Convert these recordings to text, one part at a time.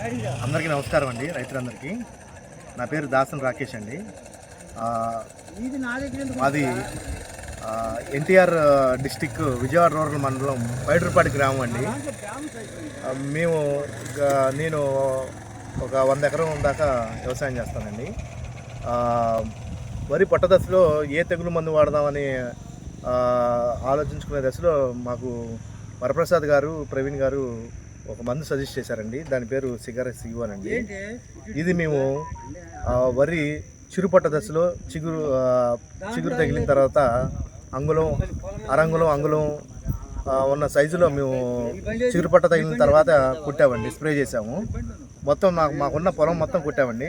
అందరికీ నమస్కారం అండి రైతులందరికీ. నా పేరు దాసన్ రాకేష్ అండి. మాది ఎన్టీఆర్ డిస్టిక్ విజయవాడ రూరల్ మండలం పైడ్రపాటి గ్రామం అండి. మేము నేను ఒక వంద ఎకరం దాకా వ్యవసాయం చేస్తానండి. వరి పొట్ట దశలో ఏ తెగులు మందు వాడదామని ఆలోచించుకునే దశలో మాకు వరప్రసాద్ గారు ప్రవీణ్ గారు ఒక మందు సజెస్ట్ చేశారండి. దాని పేరు సిగర్ సివన్ అండి ఇది మేము వరి చిరుపట్ట దశలో చిగురు చిగురు తగిలిన తర్వాత అంగుళం అరంగుళం అంగుళం ఉన్న సైజులో మేము చిగురుపట్ట తగిలిన తర్వాత కుట్టామండి. స్ప్రే చేసాము మొత్తం మాకు మాకున్న పొలం మొత్తం కుట్టామండి.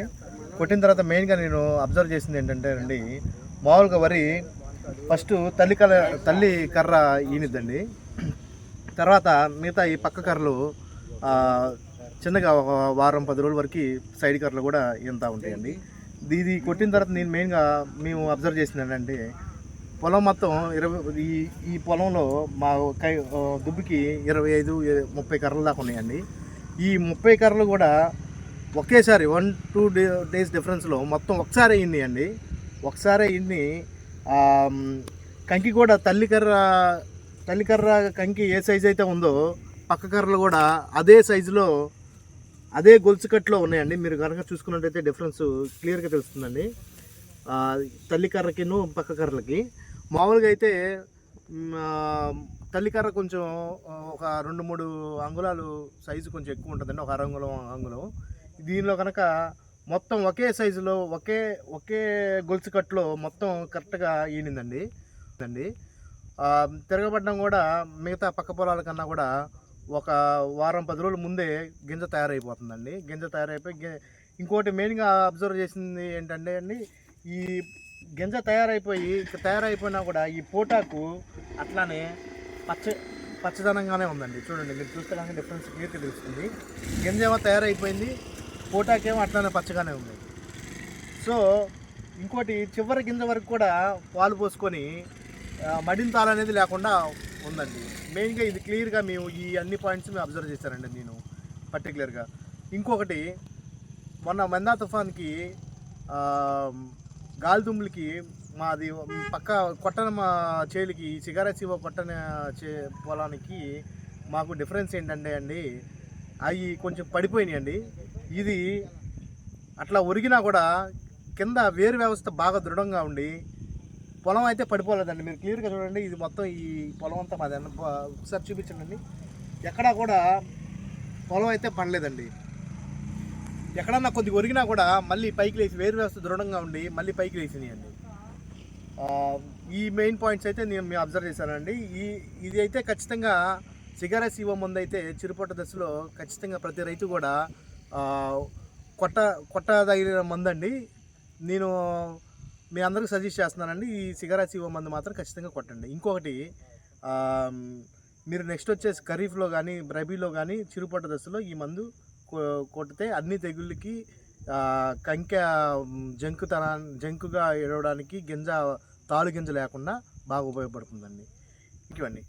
కొట్టిన తర్వాత మెయిన్గా నేను అబ్జర్వ్ చేసింది ఏంటంటే అండి మామూలుగా వరి ఫస్ట్ తల్లి కర్ర తల్లి కర్ర ఈనిద్దండి. తర్వాత మిగతా ఈ పక్క కర్రలు చిన్నగా ఒక వారం పది రోజుల వరకు సైడ్ కర్రలు కూడా ఇంత ఉంటాయండి. ఇది కొట్టిన తర్వాత నేను మెయిన్గా మేము అబ్జర్వ్ చేసింది ఏంటంటే పొలం మొత్తం ఇరవై ఈ ఈ పొలంలో మా కై దుబ్బికి దుబ్బుకి ఇరవై ఐదు ముప్పై కర్రలు దాకా ఉన్నాయండి. ఈ ముప్పై కర్రలు కూడా ఒకేసారి వన్ టూ డే డేస్ డిఫరెన్స్లో మొత్తం ఒకసారి అయింది అండి ఒకసారి అయింది కంకి కూడా తల్లి కర్ర తల్లి కర్ర కంకి ఏ సైజు అయితే ఉందో పక్క కర్రలు కూడా అదే సైజులో అదే గొలుసు కట్లో ఉన్నాయండి. మీరు కనుక చూసుకున్నట్టయితే డిఫరెన్స్ క్లియర్గా తెలుస్తుందండి. తల్లి కర్రకిను పక్క కర్రలకి. మామూలుగా అయితే తల్లి కర్ర కొంచెం ఒక రెండు మూడు అంగుళాలు సైజు కొంచెం ఎక్కువ ఉంటుందండి. ఒక అరంగుళం అంగుళం. దీనిలో కనుక మొత్తం ఒకే సైజులో ఒకే ఒకే గొలుసు కట్లో మొత్తం కరెక్ట్గా ఈనిందండి. అండి తిరగబడ్డం తిరగబడడం కూడా మిగతా పక్క పొలాల కన్నా కూడా ఒక వారం పది రోజుల ముందే గింజ తయారైపోతుందండి. గింజ తయారైపోయి ఇంకోటి మెయిన్గా అబ్జర్వ్ చేసింది ఏంటంటే అండి ఈ గింజ తయారైపోయి తయారైపోయినా కూడా ఈ పోటాకు అట్లానే పచ్చ పచ్చదనంగానే ఉందండి. చూడండి మీరు చూస్తే కనుక డిఫరెన్స్ క్లియర్గా తెలుస్తుంది. గింజ ఏమో తయారైపోయింది పోటాకేమో అట్లానే పచ్చగానే ఉంది. సో ఇంకోటి చివరి గింజ వరకు కూడా పాలు పోసుకొని ఆ, మడింతాలు అనేది లేకుండా ఉందండి. మెయిన్గా ఇది క్లియర్గా మేము ఈ అన్ని పాయింట్స్ మేము అబ్జర్వ్ చేశానండి నేను పర్టికులర్గా ఇంకొకటి మొన్న మందా తుఫాన్కి గాలిదుమ్ములకి మాది పక్క కొట్టన మా చేలికి సిగారా శివ కొట్టన చే పొలానికి మాకు డిఫరెన్స్ ఏంటంటే అండి అవి కొంచెం పడిపోయినాయి అండి ఇది అట్లా ఒరిగినా కూడా కింద వేరు వ్యవస్థ బాగా దృఢంగా ఉండి పొలం అయితే పడిపోలేదండి. మీరు క్లియర్గా చూడండి ఇది మొత్తం ఈ పొలం అంతా మాది. ఒకసారి చూపించండి. ఎక్కడా కూడా పొలం అయితే పడలేదండి. ఎక్కడన్నా కొద్దిగా ఒరిగినా కూడా మళ్ళీ పైకి లేచి వేరు వ్యవస్థ దృఢంగా ఉండి మళ్ళీ పైకి లేచినాయండి. ఈ మెయిన్ పాయింట్స్ అయితే నేను మేము అబ్జర్వ్ చేశానండి. ఈ ఇది అయితే ఖచ్చితంగా సిగారెస్ ఇవ్వ ముందు అయితే చిరుపొట్ట దశలో ఖచ్చితంగా ప్రతి రైతు కూడా కొట్ట కొట్టదగిన మందండి. నేను మీ అందరికి సజెస్ట్ చేస్తున్నానండి ఈ సిగారెస్ ఇవ్వ మందు మాత్రం ఖచ్చితంగా కొట్టండి. ఇంకొకటి మీరు నెక్స్ట్ వచ్చేసి ఖరీఫ్లో కానీ రబీలో కానీ చిరుపట్ట దశలో ఈ మందు కొట్టితే అన్ని తెగుళ్ళకి కంకె జంకుతనా జంకుగా ఎడవడానికి గింజ తాలు గింజ లేకుండా బాగా ఉపయోగపడుతుందండి. ఇవన్నీ